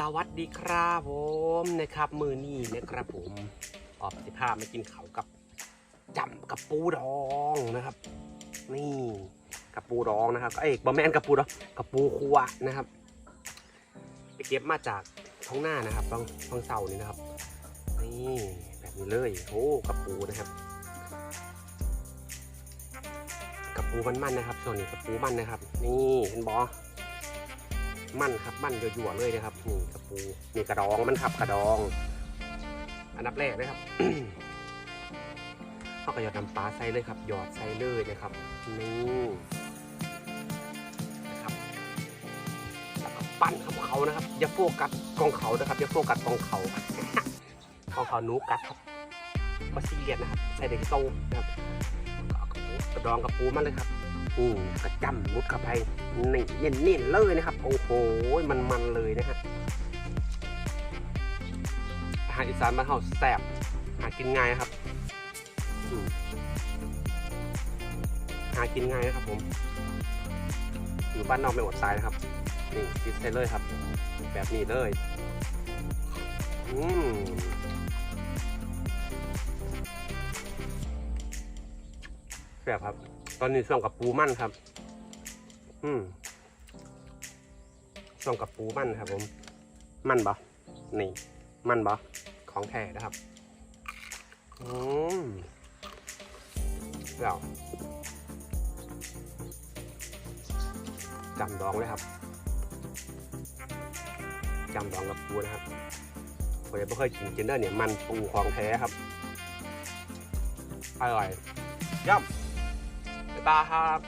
สวัสดีครับผมนะครับ มือนี่นะครับผมออกสิภาพมากินเขากับจำกับปูดองนะครับ นี่กับปูดองนะครับเอ้ยบะแมนกับปูดองกับปูคัวนะครับ ไปเก็บมาจากท้องหน้านะครับท้องท้องเสานี่นะครับ นี่แบบนี้เลยโอ้กับปูนะครับกับปูมันๆนะครับ ส่วนนี้กับปูมันนะครับ นี่เห็นบอ มั่นครับมั่นยั่วๆเลยนะครับนี่กระปูนี่กระดองมันครับกระดอง อันดับแรกนะครับเขาก็หยอดน้ำปลาใส่เลยครับ หยอดใส่เลยนะครับนี่นะครับแล้วก็ปั้นครับเขานะครับ อย่าโฟกัสกองเขานะครับอย่าโฟกัสกองเขากองเขานูกัดครับมาซีเรียสนะครับ ใส่เด็กโตนะครับกระปูกระดองกระปูมันเลยครับ อืมกระจำมุดเข้าไปนี่เน้นๆเลยนะครับ โอ้โหมันมันๆเลยนะฮะอาหารอีสานบ้านเฮาแซ่บหากินง่ายนะครับหากินง่ายนะครับผมอยู่บ้านนอกไม่อดตายนะครับนี่กินใส่เลยครับ แบบนี้เลย อืม แซ่บครับ ตอนนี้ส่องกับปูมั่นครับ อืมส่องกับปูมั่นครับ ผม มั่นปะนี่ มั่นปะของแท้นะครับ อืมแล้วจำดองเลยครับจำดองกับปูนะครับผมยังไม่เคยกินกินได้เนี่ยมันปูของแท้ครับ อร่อยย่ำ Baja